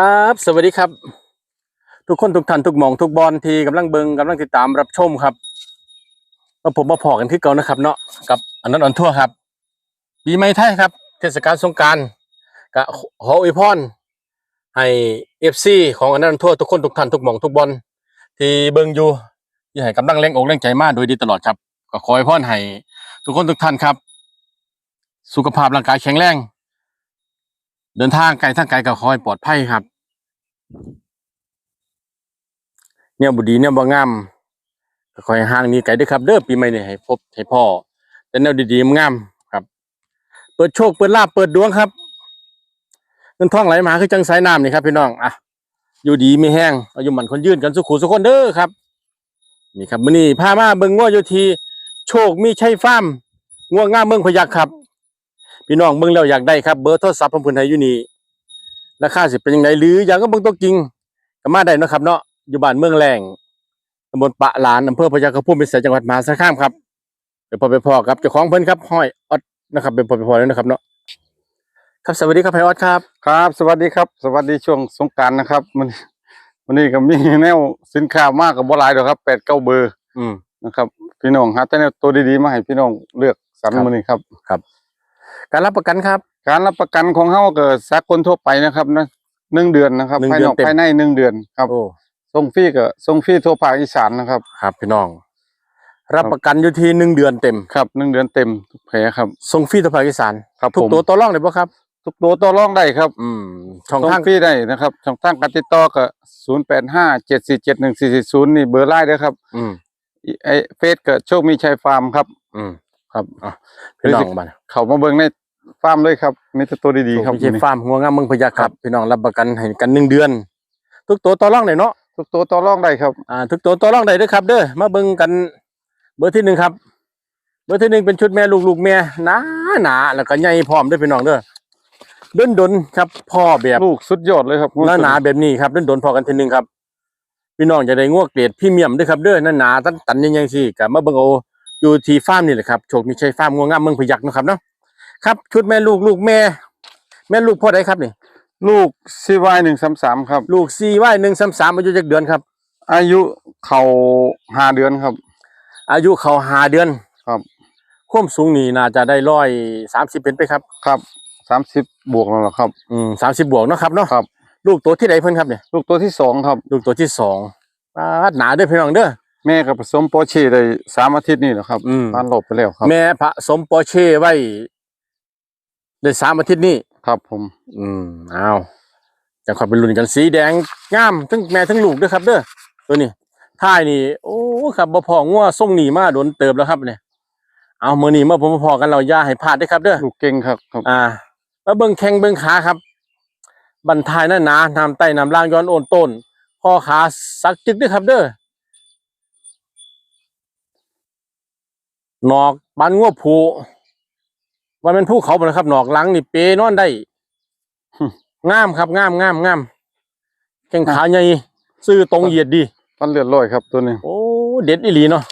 ครับ สวัสดีครับ ทุกคนทุกท่านทุกหมองทุกบอลที่กำลังเบิงกำลังติดตามรับชมครับมาผมมาพอกันที่เก่านะครับ เนาะกับอันนั้นอันทั่วครับปีใหม่ไทยครับ เทศกาลสงการก็ขออวยพรให้เอฟซีของอันนั้นอันทั่วทุกคนทุกท่านทุกหมองทุกบอลที่เบิงอยู่ที่ให้กำลังแรงอกแรงใจมากโดยดีตลอดครับ ก็ขออวยพรให้ทุกคนทุกท่านครับ สุขภาพร่างกายแข็งแรง เดินทางไกลทางไกลก็ขอให้ปลอดภัยครับ เนี่ยบุดีเนี่ยบ่งามก็ขอให้ห่างนี้ไกลด้วยครับ เด้อปีใหม่เนี่ให้พบให้พ่อแต่แนวดีๆงามครับ เปิดโชคเปิดลาภเปิดดวงครับเงินทองไหลมาคือจังสายน้ำนี่ครับพี่น้องอะอยู่ดีไม่แห้งอายุหมันคนยื่นกันสุขุสุขคนเด้อครับ นี่ครับมื้อนี้พามาเบิ่งงัวอยู่ทีโชคมีชัยฟาร์มงัวงามเมืองพยัคฆ์ครับ พี่น้องเบิ่งแล้วอยากได้ครับเบอร์โทรศัพท์ของเพิ่นให้อยู่นี่ราคาสิเป็นยังไงหรืออยากก็เบิ่งตัวจริงก็มาได้เนาะครับ เนาะอยู่บ้านเมืองแรงตำบลปะหลานอำเภอพญาคฆพุ่มเป็นจังหวัดมหาสารคามครับเดี๋ยวพอไปพอครับเจ้าของเพิ่นครับห้อยออดนะครับเป็นพอไปพอแล้วนะครับเนาะครับสวัสดีครับไพออดครับครับ สวัสดีครับ สวัสดีช่วงสงกรารนะครับมันวันนี้ก็มีแนวสินค้ามากกับบัหลายเดอกครับแปดเก้าเบอร์อืม นะครับ พี่น้องหาแต่แนวตัวดีๆมาให้พี่น้องเลือกสรรครับ มือนี้ครับ การรับประกันครับ การรับประกันของเฮาก็สากลทั่วไปนะครับนะหนึ่งเดือนนะครับหนึ่งภายเดือนนอกเต็ม ภายในหนึ่งเดือนครับโอ้ส่งฟรีก็ส่งฟรีทั่วภาคอีสานนะครับ ครับพี่น้อง รับประกันอยู่ที่หนึ่งเดือนเต็มครับหนึ่งเดือนเต็มทุกแผลครับ ส่งฟรีทั่วภาคอีสานครับทุกผม ตัวต่อรองได้บ่ครับ ทุกตัวต่อรองได้ครับอืมช่องส่งทาง ฟรีได้นะครับช่องทางการติดต่อก็ศูนย์แปดห้าเจ็ดสี่เจ็ดหนึ่งสี่สี่ศูนย์นี่เบอร์ไลน์เด้อครับอืมไอเฟซก็โชคมีชัยฟาร์มครับ อืม ครับพี่น้องบ้านเขามาเบิ่งในฟาร์มเลยครับมีแต่ตัวดีๆครับไม่ใช่ฟาร์มหัวงามเมืองพญาครับพี่น้องรับประกันให้กันหนึ่งเดือน ทุกตัวต่อรองได้เนาะทุกตัวต่อรองได้ครับอ่าทุกตัวต่อรองได้เด้วยครับ เด้อมาเบิ่งกัน เบอร์ที่หนึ่งครับ เบอร์ที่หนึ่งเป็นชุดแม่ลูกลูกแม่หนาหนาแล้วก็ใหญ่พร้อมเด้วยพี่น้องเด้อดนดนๆครับพ่อแบบลูกสุดยอดเลยครับหนาหนาๆแบบนี้ครับดนดนๆพอกันทีหนึ่งครับ พี่น้องจะได้งวกเกรดพรี่เมียมเด้วยครับเด้อหนาหนาๆตันตันๆยังๆสิกับมาเบิ่งเอา อยู่ที่ฟาร์มนี่แหละครับโชคมีชัยฟาร์มงัวงามเมืองพยักเนาะครับเนาะครับชุดแม่ลูกลูกแม่ แม่ลูกพ่อใดครับนี่ ลูกซีวายหนึ่งสามสามครับ ลูกซีว่ายหนึ่งสามสามอายุจักเดือนครับ อายุเขาห้าเดือนครับ อายุเขาหาเดือนครับความสูงนี่น่าจะได้ร้อยสามสิบเป็นไปครับครับสามสิบบวกแล้วเหรอครับอืมสามสิบบวกเนาะครับเนาะครับ ลูกตัวที่ไหนเพิ่นครับเนี่ยลูกตัวที่สองครับ ลูกตัวที่สองปาดหนาเด้อพี่น้องเด้อ แม่กับผสมโปรเช่ได้สามอาทิตย์นี่แหละครับอืมบ้านหลบไปแล้วครับ แม่ผสมปอร์เช่ไว้ได้สามอาทิตย์นี้ ครับผม อืมอ้าวจะขอเป็นรุ่นกันสีแดงงามทั้งแม่ทั้งลูกเด้อครับ เด้อตัวนี้ท้ายนี่โอ้ครับบ่พองัวส่งหนีมาโดนเติบแล้วครับเนี่ยเอามื้อนี้มาผมมาพอกันเราอย่าให้พลาดเด้อครับเด้อ ลูกเก่งครับครับ อ่าแล้วเบิ่งแข้งเบิ่งขาครับ บันทายหน้าหนาน้ำไต้น้ำล่างย้อนโอนต้นข้อขาสักจึกด้วยครับเด้อ หนอกบันงัวผูว่ามันภูเขาบ่นะครับ หนอกหลังนี่เปนอนได้งามครับงามงามงามแข้งขาใหญ่ซื่อตรงเหยียดดีฟันเลือดลอยครับตัวนี้โอ้เด็ดอีหลีเนาะ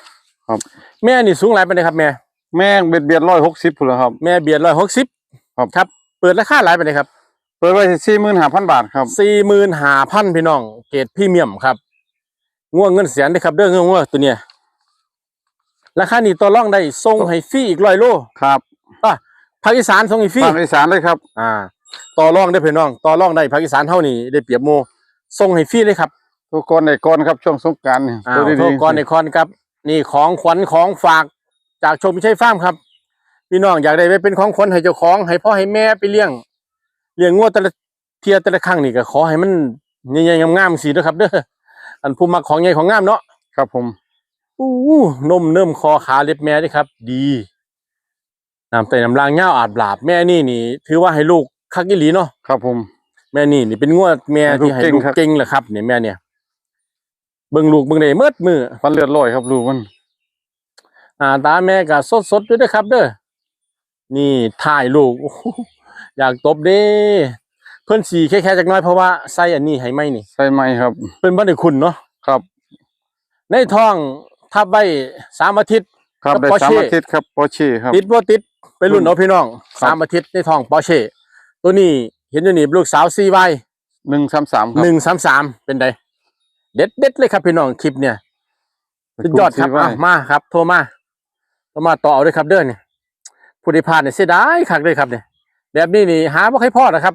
ครับ แม่นี่สูงหลายปานใดครับแม่ แม่งเบียดเบียดร้อยหกสิบพุ่นแล้วครับ แม่เบียดร้อยหกสิบครับครับ เปิดราคาหลายปานใดครับ เปิดไว้สี่หมื่นห้าพันบาทครับสี่หมื่นห้าพันพี่น้อง เกรดพรีเมียมครับง่วงเงินแสนได้อครับเด้อเงื่อง่วงตัวเนี้ย ราคานี้ต่อรองได้ส่งให้ฟรีอีกร้อยโลครับภาคอีสานส่งให้ฟรีภาคอีสานเลยครับ อ่า ต่อรองได้อพี่น้อง ต่อรองได้ภาคอีสานเท่านี้ได้เปรียบโมส่งให้ฟรีเลยครับทุกคนในก่อนครับช่วงสงกรารนี่อ้าตัววดีโทษๆก่อนในคอนครับ นี่ของขวัญของฝากจากชมพิชัยฟาร์มครับพี่น้องอยากได้ไปเป็นของขวัญให้เจ้าของให้พ่อให้แม่ไปเลี้ยงเลี้ยงงัวแต่ละเทียแต่ละครั้งนี่ก็ขอให้มันใหญ่ๆงามๆสิเด้อครับเด้ออันผู้มักของใหญ่ของงามเนาะครับผม อู้นมเนิ่มคอขาเล็บแม่ด้วยครับ ดีน้ำไตน้ำลางเง่าวอาดบลาบแม่นี่นี่ ถือว่าให้ลูกคักอีหลีเนาะครับผม แม่นี่นี่เป็นงวดแม่ที่ให้ลูลูกกเก่งครับเก่งแหละครับเนี่ยแม่เนี่ยเบิ่งลูกเบิ่งได้เมิดมือฟันเลือดลอยครับลูกมันอ่าตาแม่ก็สดสดๆด้วยนะครับ เด้อนี่ถ่ายลูกโอ้โหอยากตบเด้เพิ่นสีแค่แค่จักหน้อยเพราะว่าใส่อันนี้ให้ไหมนี่ใส่ไหมครับ เพิ่นบ่ได้คุณเนาะครับ ในท้อง ทับไว้สามอาทิตย์ ครับกับได้ Porsche สามอาทิตย์ครับปอชีครับติดบ่ติดไปรุ่นเอาพี่น้องครับสามอาทิตย์ในท้องปอร์เช่ตัวนี้เห็นอยู่นี่ลูกสาวซีไวหนึ่งสามสามครับหนึ่งสามสามเป็นไดเด็ดเด็ดเลยครับพี่น้องคลิปเนี่ยสุดยอดครับว่าอะมาครับ โทรมาโทรมาต่อเอาด้วยครับเด้อเนี่ยผู้ที่พลาดเนี่ยเสียดายคักเลยครับเนี่ยแบบนี้นี่หาบ่ใครพอนะครับ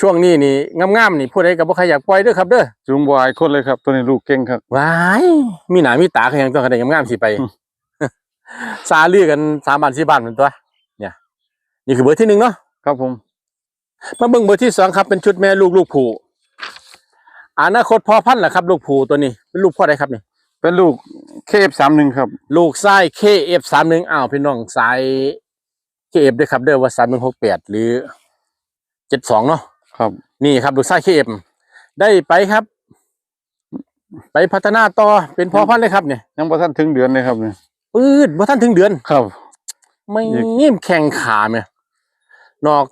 ช่วงนี้นี่งามๆนี่ผู้ใดกับบ่ใครอยากปล่อยเด้อครับเด้อจูงบอยคนเลยครับ ตัวนี้ลูกเก่งครับว้ายมีหนามีตาคือหยังต้องกระไดงามๆสิไปอืมซาลือกันสามบ้านสี่บ้านเหมือนตัว เนี่ย นี่คือเบอร์ที่หนึ่งเนาะครับผม มาเบิ่งเบอร์ที่สองครับเป็นชุดแม่ลูกลูกผูอนาคตพ่อพันธุ์เหรอครับ ลูกผูตัวนี้เป็นลูกพ่อใดครับนี่เป็นลูกเคฟสามหนึ่งครับ ลูกไส้เคเอฟสามหนึ่งอ้าวพี่น้องสายเคเอฟด้วยครับเด้อว่าสามหนึ่งหกแปดหรือ เจ็ดสองเนาะครับ นี่ครับลูกไส้เคเอฟได้ไปครับ ไปพัฒนาต่อเป็นพ่อพันธุ์เลยครับเนี่ยยังบ่ทันถึงเดือนเลยครับเนี่ยปืดว่าท่านถึงเดือน ครับ ไม่อีกเงียบแข่งขาไหมนอก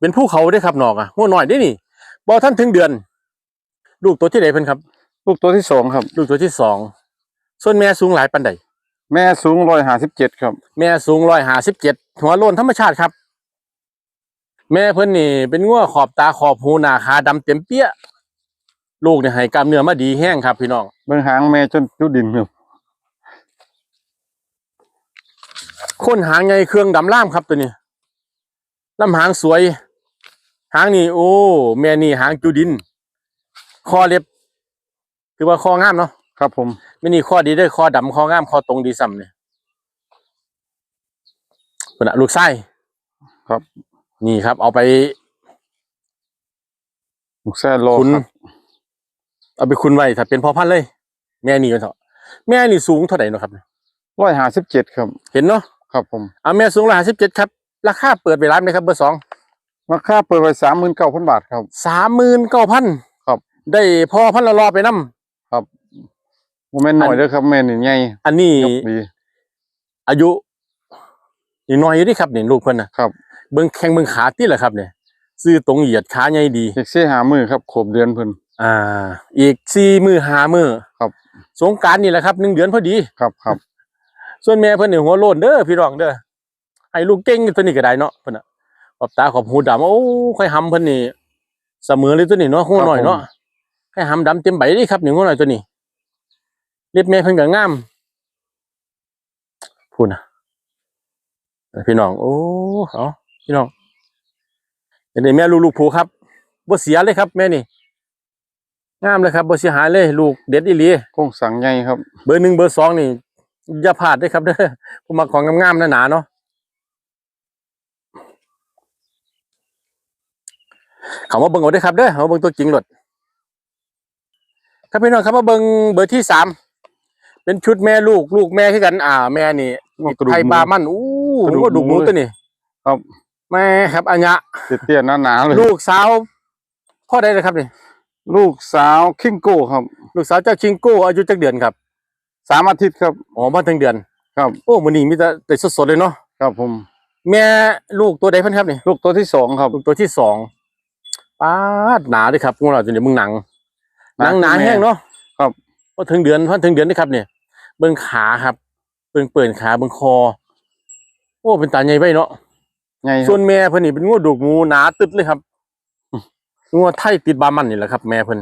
เป็นผู้เขาได้อครับนอกอะหัวหน่อยได้นี่บอท่านถึงเดือน ลูกตัวที่ไหนเพิ่นครับ ลูกตัวที่สองครับ ลูกตัวที่สองส่วนแม่สูงหลายปันใดแม่สูงร้อยห้าสิบเจ็ดครับ แม่สูงร้อยห้าสิบเจ็ดหัวโลนธรรมชาติครับ แม่เพิ่นนี่เป็นงัวขอบตาขอบหูหน้าขาดำเต็มเปี้ย ลูกเนี่ยให้กล้ามเนื้อมาดีแห้งครับพี่น้อง เบิ่งหางแม่จนจุดดินครับค้นหางไงเครื่องดำล่ามครับตัวนี้ลำหางสวย หางนี่โอ้ แม่นี่หางจูดิน คอเล็บ คือว่าคองามเนาะครับผมไม่นี่ข้อดีเด้วยคอดำคองามคอตรงดีซ้ำเนี่ยเป็นอะลูกไส้ครับ นี่ครับ เอาไปลูกแซ่โลคุณครับเอาไปคุณไว้ถ้าเป็นพ่อพันธุ์เลย แม่นี่กันเถอะแม่นี่สูงเท่าไหร่เนาะครับร้อยห้าสิบเจ็ดครับ เห็นเนาะครับผมเอาแม่สูงร้อยห้าสิบเจ็ดครับ ราคาเปิดไปร้านไหมครับเบอร์สองราคาเปิดไว้สามหมื่นเก้าพันบาทครับสามหมื่นเก้าพันครับ ได้พ่อพันธุ์ละรอไปนํโมเมนต์หน่อยเด้อครับแม่นี่ใหญ่อันนี้ยกดีอายุนี่น้อยอยู่เดิครับนี่ลูกเพิ่นนะครับ เบิ่งแข้งเบิ่งขาติแหละครับเนี่ยซื้อตรงเหยียดขาใหญ่ดีเด็กเสียหามือครับขวบเดือนเพิ่นอ่า อีกสี่มือหามือครับสงกรารนี่แหละครับหนึ่งเดือนพอดีครับครับ ส่วนแม่เพิ่นนี่หัวโลนเด้อพี่น้องเด้อให้ลูกเก่งอยู่ตัวนี้ก็ได้เนาะเพิ่นน่ะขอบตาขอบหูดำโอ้ค่อยหำเพิ่นนี่เสมอเลยตัวนี้เนาะหัวหน่อยเนาะค่อยหำดำเต็มใบเด้ครับนี่หัวหน่อยตัวนี้เล็บแม่เพิ่นก็งามพูดนะพี่น้อง โอ้เอา พี่น้องเดี๋ยวนี้แม่ลูกลูกผูครับบ่เสียเลยครับ แม่นี่งามเลยครับบ่เสียหายเลย ลูกเด็ดอีหลีโครงสังใหญ่ครับ เบอร์หนึ่งเบอร์สองนี่ อย่าพลาดด้วยครับเด้อผมมาของงามๆหนาๆเนาะเขามาเบิ่งเอาด้วยครับเด้อเขามาเบิ่งตัวจริงหลดครับพี่น้องครับมาเบิ่งเบอร์ที่สามเป็นชุดแม่ลูกลูกแม่คือกัน อ่า แม่นี่กระดูกไทยหมูบามันอู้กระดูกว่าดูกหมูหมูตัวนี้ครับ แม่ครับอัญญะเตี้ยๆหนาๆเลยลูกสาวพ่อได้เลยครับนี่ลูกสาวคิงโก้ครับ ลูกสาวเจ้าชิงโก้อายุจักเดือนครับสามอาทิตย์ครับอ๋อมาถึงเดือน ครับโอ้มื้อนี้มีแต่แต่สดๆเลยเนาะครับผม แม่ลูกตัวใดเพิ่นครับนี่ลูกตัวที่สองครับลูกตัวที่สองป้าดหนาด้วยครับพวกเราตัวนี้มึงหนังหนังหนาคือม่แห้งเนาะครับพอถึงเดือนพอถึงเดือนนี่ครับเนี่ยเบิ่งขาครับเบิ่งเปิ่นขาเบิ่งคอ โอ้เป็นตาใหญ่ไว้เนาะ ใหญ่คส่รัวบนแม่เพิ่นนี่เป็นงูดูกงูหนาตึดเลยครับงูไทยติดบามันนี่แหละครับ แม่เพิ่น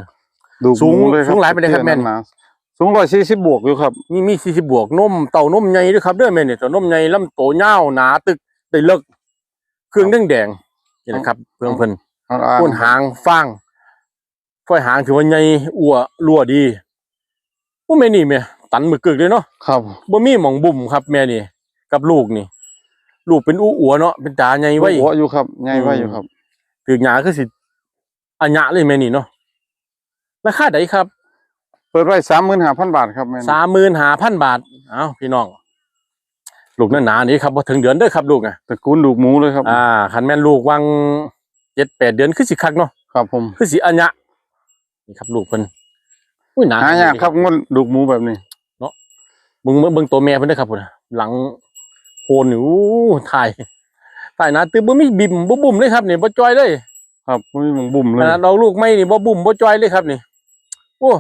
ดูสูงหมูเลยครับสูงหลายไปเลยครับแม่นี่หนาๆสูงร้อยสี่สิบบวกอยู่ครับมีมี40บวกนมเต่านมใหญ่ด้วยครับเด้อแม่เนี่ยเต่านมใหญ่ลำโตยาวหนาตึกได้เลิกเครื่องแดงๆนี่แหละครับเพิ่นเพิ่นอ่าๆก้นหางฟางฝ้อยหางถือว่าใหญ่อัวรัวดีโอ้แม่นี่แม่ตันมือกึกเลยเนาะครับบ่มีหม่องบุ่มครับ แม่นี่กับลูกนี่ ลูกเป็นอู้อัวเนาะเป็นตาใหญ่ไว้หัวอยู่ครับใหญ่ไว้อยู่ครับถือหยาคือสิอัญญะเลยแม่นี่เนาะราคาใดครับ เปิดไว้สามหมื่นห้าพันบาทครับแม่นี่35,000บาทเอ้าพี่น้องลูกนั่นหนานี่ครับบ่ถึงเดือนเด้อครับลูกอะตระกูลดูกหมูเลยครับ อ่าคันแม่นลูกวัง7 8เดือนคือสิคักเนาะครับ ผมคือสิอัญญะนี่ครับลูกเพิ่นอุ้ยหนาหายากครับงวดดูกหมูแบบนี้มึงเบิ่งเบิ่งตัวแม่เพิ่นเด้อครับพุ่นน่ะหลัง โคนนี่อู้ถ่ายถ่ายหนาตึบ่มีบิ่มบ่บุ่มเลยครับนี่บ่จอยเลยครับไม่มีหมองบุ่มเลขยนาดเราลูกไม่นี่บ่บุ่มบ่จอยเลยครับนี่โอ้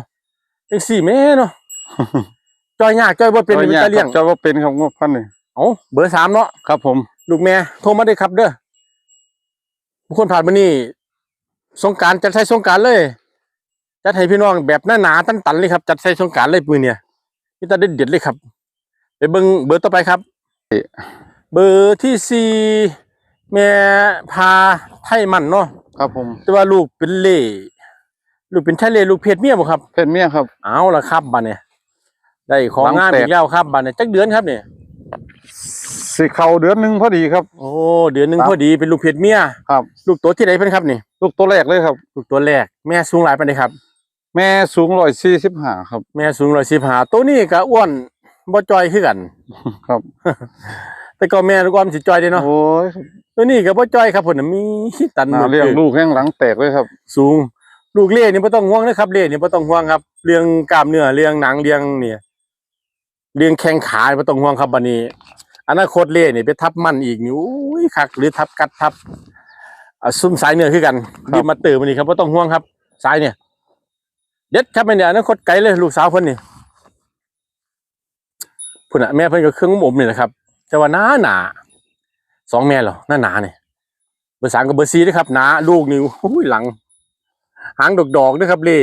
จังสี่แม่เนาะจอยยากจอยบ่เป็นเป็นตาเลี้ยงจะว่าเป็นครับงวดพันนี่เอ้าเบอร์สามเนาะครับ ผม ลูกแม่โทรมาได้ครับเด้อบุคคลผ่านมานี่สงกรารจัดใส่สงกรารเลยจัดให้พี่น้องแบบหน้าหนาตันตันๆเลยครับ จัดใส่สงกรารเลยปืนเนี่ยนี่ตาเด็ดเด็ดๆเลยครับ ไปเบิ้งเบอร์ต่อไปครับ เบอร์ที่สี่แม่พาไทยมันเนาะครับผม แต่ว่าลูกเป็นเล่ลูกเป็นไทยเล่ลูกเพศเมียบ่ครับ เพศเมียครับ เอาละครับบัดเนี่ยได้ของหลังงามแตกอีกแล้วครับบัดเนี่ยจักเดือนครับเนี่ยสิเข้าเดือนหนึงพอดีครับ โอ้เดือนหนึ่งครับพอดีเป็นลูกเพศเมียครับ ลูกตัวที่ไหนเป็นครับนี่ลูกตัวแรกเลยครับ ลูกตัวแรกแม่สูงหลายปานใดครับ แม่สูง145ครับ แม่สูงร้อยสิบห้าตัวนี้ก็อ้วน บ่จอยคือกัน ครับ แต่ก็แม่ลูกอ้อมสิจอยเด้เนาะโอ้ยตัวนี้ก็บ่จอยครับผมน่ะมีตันน่าเลี้ยงลูกแห้งหลังแตกเลยครับ สูง ลูกเล่นี่บ่ต้องห่วงนะครับเล่นี่บ่ต้องห่วงครับ เรื่องกล้ามเนื้อเรื่องหนังเรื่องเนี่ยเรื่องแข้งขาบ่ต้องห่วงครับบัดนี้ อนาคตเล่นี่ไปทับมันอีกนี่อุ้ยคักหรือทับกัดทับอ่าซุ่มสายเนื้อคือกันครับ ดีมาเติมมันนี่ครับบ่ต้องห่วงครับ สายเนี่ย เด็ดครับแม่เนี่ยอนาคตไกลเลยลูกสาวเพิ่นนี่ พุ่นน่ะแม่เพิ่นก็เครื่องอมนี่แหละครับ แต่ว่าหนาหนาสองแม่เหรอหน้าหนาเนี่ยเบอร์สามกับเบอร์สี่ด้วยครับหนาลูกนี่อุ้ยหลัง หางดอกดอกๆด้วยครับ เล่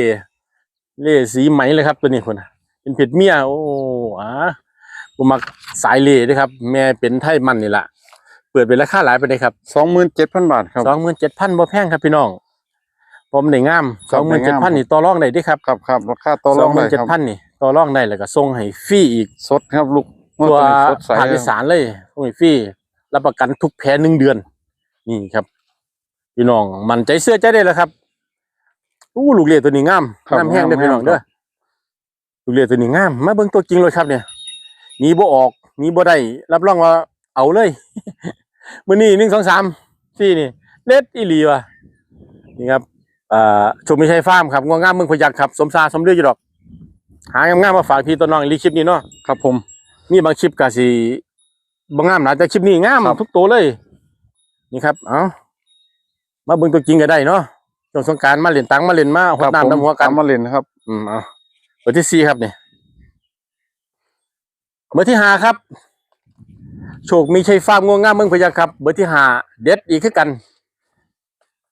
เล่สีไหมเลยครับ ตัวนี้คนน่ะเป็นเผ็ดเมียโอ้อ่าผมมักสายเล่ด้วยครับ แม่เป็นไทยมันนี่แหละเปิดเป็นราคาหลายไปเลยครับ27,000บาทครับสองหมื่นเจ็ดพันบ่แพงครับพี่น้อง ผมได้งามคสรัอบงหมื่นได้เจ็ดงาพันมนี่ต่อรองได้เด้ครับครับครับราคาต่อรสอองงหได้มื่นเจ็คดรับพันนี่ ต่อรองได้แล้วก็ส่งให้ฟรีอีกสดครับลูกตัวสดใสภาคอีสานเลยส่งให้ฟรีรับประกันทุกแพ้หนึ่งเดือน นี่ครับพี่น้องมันใจเสื้อใจได้แล้วครับอู้ลูกเรียตัวนี้งามครับงามแห้งเด้อพี่น้องเด้อลูกเรียตัวนี้งามมาเบิ่งตัวจริงเลยครับเนี่ยหนีบ่ออกหนีบ่ได้รับรองว่าเอาเลยมื้อนี้หนึ่งสองสามสี่นี่เล็ดอีหลีว่ะนี่ครับอ่าชมไม่ใช่ฟาร์มครับงวงงามเมืองพยัคฆ์ครับ สมซาสมเดืออยู่ดอก หางามๆมาฝากพี่ตัวน้องอีกคลิปนี้เนาะครับผม มีบางคลิปก็สิบ่งามนะแต่คลิปนี้งามครับทุกตัวเลย นี่ครับ เอามาเบิ่งตัวจริงก็ได้เนาะช่วงสงกรารมาเล่นตังมาเล่นมาหดน้ำน้ำหัวกันตามมาเล่นครับ อืมเอาเบอร์ที่สี่ครับเนี่ยเบอร์ที่ห้าครับ โชคมีชัยฟาร์มงวงงามเมืองพะยาครับ เบอร์ที่ห้าเด็ดอีกคือกัน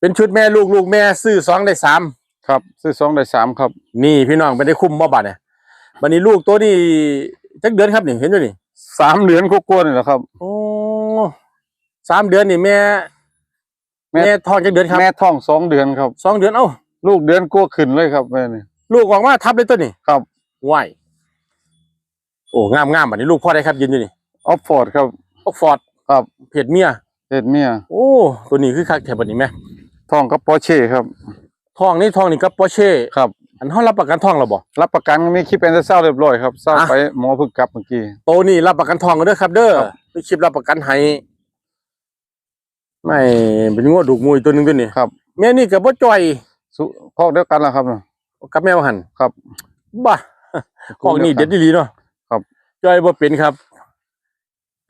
เป็นชุดแม่ลูกลูกแม่ซื้อสองได้สามครับ ซื้อสองได้สามครับ นี่พี่น้องไม่ได้คุ้มบ่บัดเนี่ย บัดนี้ลูกตัวนี้จักเดือนครับนี่เห็นอยู่นี่สามเดือนกว่าๆนี่แหละครับ โอ้สามเดือนนี่แม่ แม่ แม่ท้องจักเดือนครับแม่ท้องสองเดือนครับ สองเดือนเอ้าลูกเดือนกว่าขึ้นเลยครับแม่นี่ลูกออกมาทับเลยตัวนี้ครับไหวโอ้งามงามบัดนี้ลูกพ่อได้ครับยืนอยู่นี่ออฟฟอร์ดครับ ออกฟอร์ดครับเพจเมีย เพศเมียโอ้ตัวนี้คือคักแถบบัดนี้แม่ท้องกับปอร์เช่ครับ ทองนี่ทองนี่กับปอร์เช่ครับ อันเฮารับประกันทองแล้วบ่รับประกันมีคลิปแอนเดอร์เซลเรียบร้อยครับเศร้าอะไปหมอเพิ่งกลับเมื่อกี้ โตนี่รับประกันทองกันเด้อครับ เด้อครับ มีคลิปรับประกันให้ไม่เป็นงวดดูกมวยตัวหนึงตัวนี้ครับแม่นี่ก็บ่จ่อยสุพอกเดียวกันแล้วครับ กับแมวหันครับ บ้า ของนี่เด็ดดีๆเนาะครับ จอยบ่เป็นครับ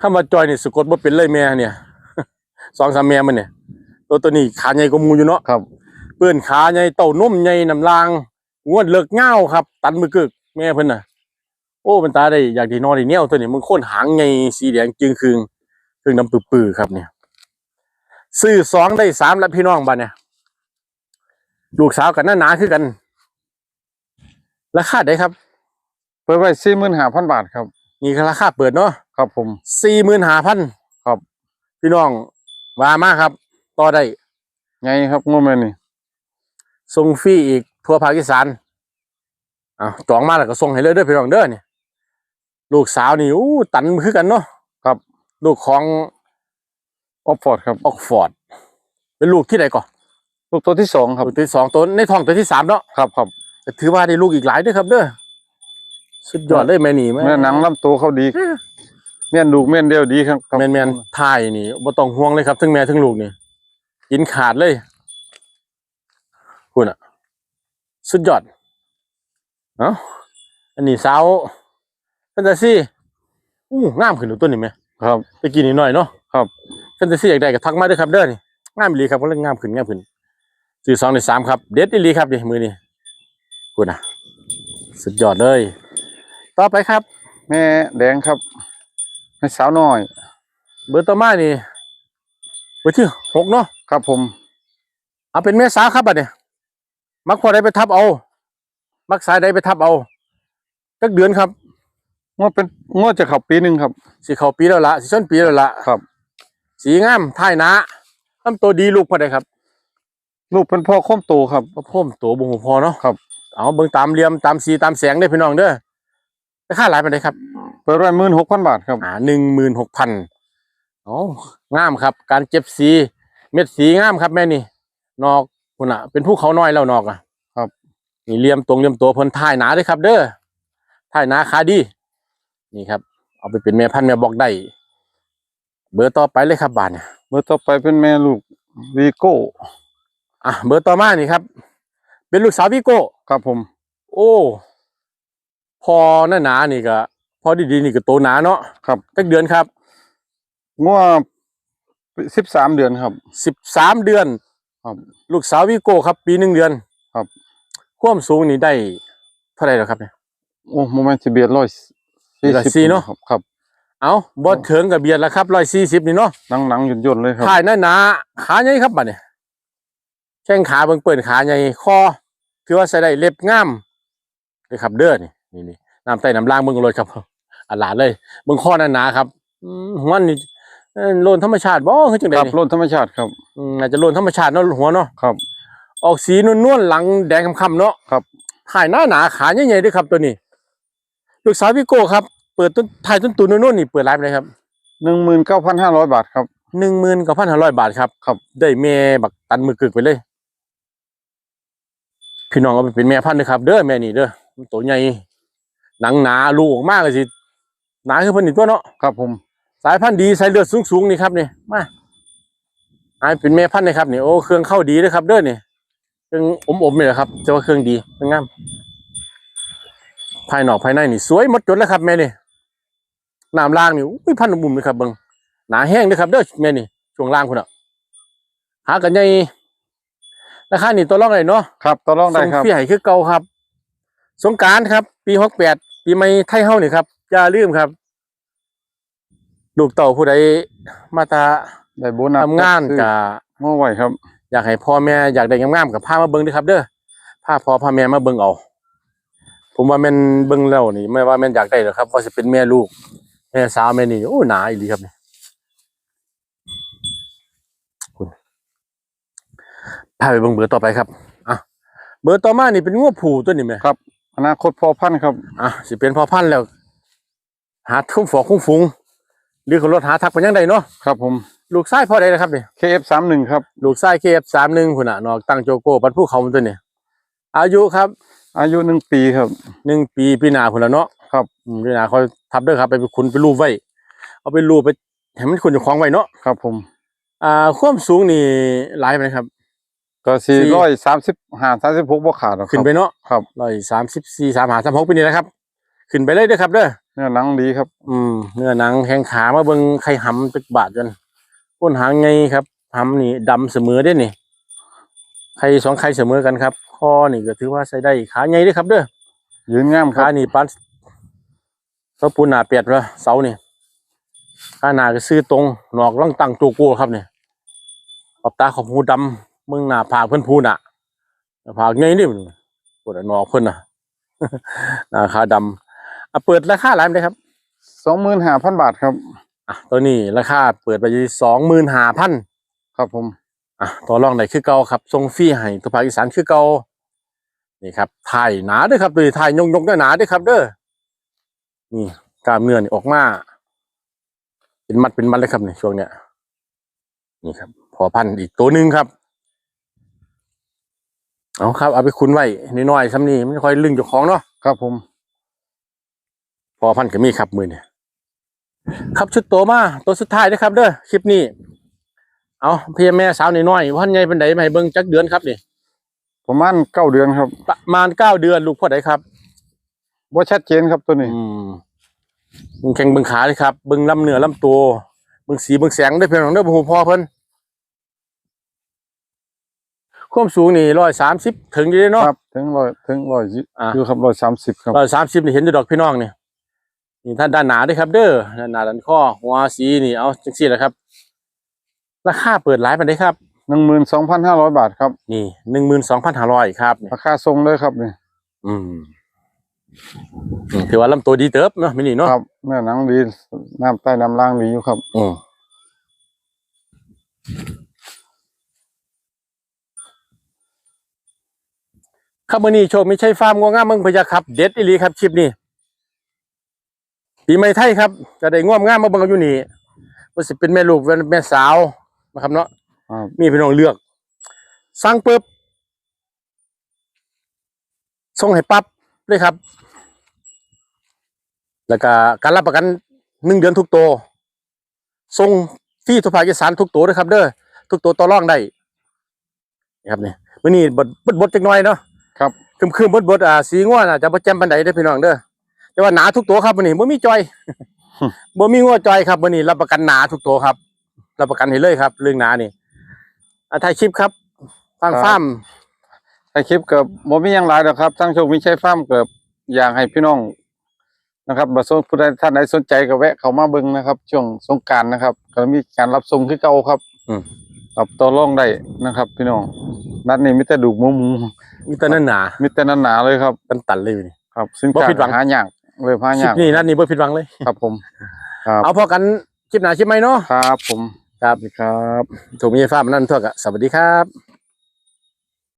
คำว่าจอยนี่สะกดบ่เป็นเลยแม่เนี่ย สองสามแม่มันเนี่ย ตัวตัวนี้ขาใหญ่กว่าหมูอยู่เนาะครับ เปื้อนขาใหญ่เต้านมใหญ่น้ำลาง งวดเลิกเง่าครับ ตันมือกึกแม่เพิ่นน่ะ โอ้มันตาได้อยากได้นอนได้แนวตัวนี้มันโค่นหางใหญ่สีแดงจึงคืงคืงน้ำปื้อๆครับเนี่ยซื้อสองได้สามแล้วพี่น้องบ้านเนี่ยลูกสาวกันหน้าหนาคือกันราคาได้ครับ เปิดไว้สี่หมื่นห้าพันบาทครับ นี่คือราคาเปิดเนาะครับ ผมสี่หมื่นห้าพันครับ พี่น้องว่ามาครับ ต่อได้ไงครับงูแม่นี่ส่งฟรีอีก ทั่วภาคอีสานอ้าวจองมาแล้วก็ส่งให้เลยเด้อพี่น้องเด้อนี่ลูกสาวนี่อู้ตันคือกันเนาะครับ ลูกของออฟฟอร์ดครับออกฟอร์ดเป็นลูกที่ไหนก่อนลูกตัวที่สองครับลูกที่สองตัวในท้องตัวที่สามเนาะครับครับแต่ถือว่าได้ลูกอีกหลายเด้อครับเด้อสุดยอดเลยแม่นี่แม่หนังลำตัวเขาดีเมียนลูกเมียนเดียวดีครับครับแมนแมนๆทายนี่บ่ต้องห่วงเลยครับทั้งแม่ทั้งลูกนี่กินขาดเลยคุณอะ สุดยอดเอ้าอันนี้สาวแฟนตาซีอู้งามขึ้นดูต้นนี่ไหมครับตะกี้นิดหน่อยเนาะครับแฟนตาซีอยากได้ก็ทักมาเด้วยครับเด้อนี่งามอีหลีครับก็เรื่องงามขึ้นงามขึ้นสี่สองในสามครับ เด็ดอีหลีครับดิมือนี่คุณอะสุดยอดเลย ต่อไปครับ แม่แดงครับให้สาวน้อย เบอร์ต่อมานี่เบอร์ที่หกเนาะครับผมเอาเป็นแม่สาวครับบัดเนี่ย มักพอได้ไปทับเอา มักสายได้ไปทับเอาจักเดือนครับงวดเป็นงวดจะเข้าปีหนึ่งครับสิเข้าปีแล้วละสิชนปีแล้วละครับ สีงามท่ายหนาลำตัวดีลูกพอได้ครับลูกเป็นพ่อโค้มโตครับพ่อพ่มตัวบุหูพอเนาะครับ เอาเบิ่งตามเหลี่ยมตามสีตามแสงได้อพี่น้องเด้อราคาหลายปานใดครับ เปิดไว้หมื่นหกพันบาทครับ อ่าหนึ่งหมื่นหกพันโอ้งามครับ การเก็บสี เม็ดสีงามครับแม่นี่นอก คุณอะ เป็นภูเขาน้อยแล้วนอกอะ ครับนี่เหลี่ยมตรงเหลี่ยมตัวเพิ่นท่ายหนาเด้วยครับ เด้อท่ายหนาขาดี นี่ครับ เอาไปเป็นแม่พันธุ์แม่บอกได้เบอร์ต่อไปเลยครับบานเนี่ยเบอร์ต่อไปเป็นแม่ลูกวีโก้อะเบอร์ต่อมานี่ครับ เป็นลูกสาวพี่โก้ครับผม โอ้พอหน้าหนานี่ก็พอดีๆนี่ก็โตหนาเนาะครับจักเดือนครับงวดสิบสามเดือนครับสิบสามเดือน ครับลูกสาววิโก้ครับ ปีหนึ่งเดือนครับความสูงนี่ได้เท่าไหร่แล้วครับเนี่ยโอ้โมเมนต์สิเบียดร้อยร้อยสี่เนอะครับครับ เอาบอดเถิงกับเบียดแล้วครับร้อยสี่สิบนี่เนาะหนังหนังหยุ่นหยุ่นๆเลยครับถ่ายหน้าหนาขาใหญ่ครับบัดเนี่ยแข้งขาเบิ่งเปิดขาใหญ่คอถือว่าใส่ได้เล็บงามเลยครับเด้อนี่นี่นี่น้ำใต้น้ำล่างเบิ่งเลยครับอันหลานเลยเบิ่งข้อหน้าหนาครับอืมหัวนี่เอ้อ โลนธรรมชาติบ่คือจังไดครับนี่รุ่นธรรมชาติครับอืมอาจจะโลนธรรมชาติเนาะหัวเนาะครับ ออกสีนวลๆหลังแดงคำๆเนาะครับถ่ายหน้าหนาขาใหญ่ๆด้วยครับตัวนี้ลูกสาวพี่โก้ครับเปิดต้นถ่ายต้นตูนนวลๆนี่เปิดไลฟ์เลยครับหนึ่งหมื่นเก้าพันห้าร้อยบาทครับหนึ่งหมื่นกับพันห้าร้อยบาทครับครับ ได้แม่บักตันมือกึกไปเลยพี่น้องเอาไปเป็นแม่พันธุ์นะครับ เด้อแม่นี่เด้อมันตัวใหญ่หนังหนาลูกออกมากเลยสิหนาคือเพิ่นนี่ตัวเนาะครับผม สายพันธุ์ดีสายเลือดสูงๆนี่ครับนี่มาอายเป็นแม่พันธุ์นะครับนี่โอ้เครื่องเข้าดีเลยครับ เด้อนี่เครื่องอมๆนี่แหละครับจะว่าเครื่องดีเครื่องงามภายนอกภายในนี่สวยหมดจดแล้วครับแม่นี่น้ำล่างนี่อุ้ยพันธุ์บุ่มเลยครับเบิ่งหนาแห้งเลยครับเด้อแม่นี่ช่วงล่างคุณอะหากันใหญ่ราคานี่ตัวรองเลยเนาะครับต่อรองได้ส่งครับฟรีให้คือเก่าครับ สงกรารครับ ปีหกแปดปีใหม่ไทยเฮานี่ครับอย่าลืมครับ ลูกเต่าผู้ใดมาตาได้โบนัสทำงานซื้อกับเมื่อไหวครับ อยากให้พ่อแม่อยากได้งามๆกับพามาเบิ่งเด้วยครับ เด้อพาพ่อพาแม่มาเบิ่งเอาผมว่าแม่นเบิ่งแล้วนี่ไม่ว่าแม่นอยากได้หรอกครับ ว่าจะเป็นแม่ลูกแม่สาวแม่นี่โอ้หนาอีหลีครับนี่คุณพาไปเบิ่งเบอร์ต่อไปครับอะเบอร์ต่อมานี่เป็นงวผูตัวนี้ไหมครับ อนาคตพอพันธุ์ครับอะสิเป็นพ่อพันธุ์แล้ว หาทุ่มฝอคุ้งฟุง หรือคนรถหาทักไปยังใดเนาะครับผมลูกไส้พ่อใดนะครับเนี่ย KF สามหนึ่งครับ ลูกไส้เคฟสามหนึ่งคุณอะนอกตั้งโจโก้ปันผู้เขามันตัวเนี่ยอายุครับอายุหนึ่งปีครับ หนึ่งปีปีหนาคุณละเนาะครับอืมปีหนาเขาทับเด้อครับไปคุณไปรูปไว้ เอาไปรูปไปให้มันคุณจะคล้องไว้เนาะครับผมอ่าความสูงนี่หลายไปนะครับ ก็สี่สี่ร้อยสามสิบห้าสามสิบหกบ่ขาดหรอกคขึ้นรับ ไปเนาะครับ ร้อยสามสิบสี่สามหาสามหกปีนี่นะครับ ขึ้นไปเลยเด้อครับเด้อ เนื้อหนังดีครับ อืมเนื้อหนังแข้งขามาเบิ่งไข่หำตึกบาทกันก้นหางไงครับหำนี่ดำเสมอเด้นี่ไข่สองไข่เสมอกันครับคอนี่ก็ถือว่าใช้ได้ขาใหญ่เด้อครับ เด้อยืนงามคขารับนี่ปันเสาปูนหนาเปียดเลยเสานี่ขาหนาก็ซื้อตรงหนอกล่องตั้งโจโก้ครับนี่ขอบตาขอบหูดำมึงหน้าผากเพิ่นพูน่ะหน้าผากใหญ่นี่มันปวดหนอกเพิ่นน่ะหน้าขาดำ อะเปิดราคาหลายไหมครับสองหมื่นห้าพันบาทครับอะตัวนี้ราคาเปิดไปอยู่สองหมื่นห้าพันครับผมอะตัวรองไหนคือเก่าครับทรงฟรีให้ตัวภาคอีสานคือเก่านี่ครับถ่ายหนาเด้วยครับตัวนี้ถ่ายยงยงๆหนาๆเด้วยครับ เด้อนี่กล้ามเนื้อนี่ออกมาเป็นมัดเป็นมัดเลยครับในช่วงเนี้ยนี่ครับ พอพันธุ์อีกตัวหนึ่งครับเอาครับ เอาไปคุ้นไว้น้อยๆซ้ำนี่ไม่ค่อยลึงเจ้าของเนาะครับผม พอพันก็มีครับมือเนี่ยครับชุดโตมาตัวสุดท้ายนะครับ เด้อคลิปนี้ เอาพี่แม่สาวน้อยๆพันใหญ่เป็นไดมาให้เบิ่งจักเดือนครับนี่ประมาณเก้าเดือนครับ ประมาณเก้าเดือนลูกพ่อใดครับว่าชัดเจนครับตัวนี้อืมเบิ่งแข้งเบิ่งขาเลยครับเบิ่งลำเนื้อลำตัวเบิ่งสีเบิ่งแสงได้อเพียงของเด้อบ่ฮู้พอเพิ่นความสูงนี่ร้อยสามสิบถึงอยู่เด้เนาะครับถึงร้อยถึงร้อยยี่อะอยู่ครับร้อยสามสิบครับร้อยสามสิบนี่เห็นอยู่ดอกพี่น้องนี่ นี่ท่านด้านหนาเด้วยครับ เด้อด้านหนาด้านข้อหัวสีนี่เอาจังซี่แหละครับ ราคาเปิดหลายปานใดครับหนึ่งหมื่นสองพันห้าร้อยบาทครับ นี่หนึ่งหมื่นสองพันห้าร้อยครับนี่ราคาทรงเลยครับนี่อืมอืมถือว่าลำตัวดีเติบเนาะมินี่เนาะครับเนื้อหนังดีน้ำใต้น้ำล่างดีอยู่ครับอืมครับมื่อนี้โชคไม่ใช่ฟาร์มงัวงามเมืองพะยาครับ เด็ดอีหลีครับคลิปนี้ ปีใหม่ไทยครับจะได้ง่วมงามมาเบิ่งเอาอยู่นี่ว่าสิเป็นแม่ลูกเป็นแม่สาวนะครับเนาะครับมีพี่น้องเลือกสั่งปุ๊บส่งให้ปั๊บเลยครับ แล้วก็การรับประกันหนึ่งเดือนทุกตัวส่งฟรีทุกภาคอีสานทุกตัวด้วยครับ เด้อทุกตัวต่อรองได้นี่ครับนี่มื้อนี้บดบดบดจักหน่อยเนาะครับคืมคืมบดบดอ่าสีง่วน่ะจะบ่แจ่มปานใดเด้อพี่น้องเด้อ แต่ว่าหนาทุกตัวครับมื้อนี้บ่มีจอยบ่มีงัวจอยครับมื้อนี้รับประกันหนาทุกตัวครับ รับประกันให้เลยครับ เรื่องหนานี่อ่าถ่ายคลิปครับฟังครับฟาร์มในคลิปเกือบบ่มีหยังหลายดอกครับทั้งโชคมิใช่ฟาร์มเกือบอยากให้พี่น้องนะครับบ่สนผู้ใดท่านใดสนใจก็แวะ เข้ามาเบิ่งนะครับ ช่วงสงกรารนะครับก็มีการรับส่งคือเก่าครับอืมครับต่อรองได้นะครับ พี่น้องนัดนี้มีแต่ดูกหมูหมูมีแต่นั้นหนามีแต่หนาๆเลยครับตันตันๆเลยนี่ครับ ซึ่งบ่ผิดหวังหายาก เลยหาคลิยาปกนี้นัดนี้บ่ผิดหวังเลย ครับผม ครับ เอาพอกันคลิปหน้าคลิปใหม่เนาะครับผมครับ สวัสดีครับ ถูกมีฟาร์มนั่นทั่วกะสวัสดีครับ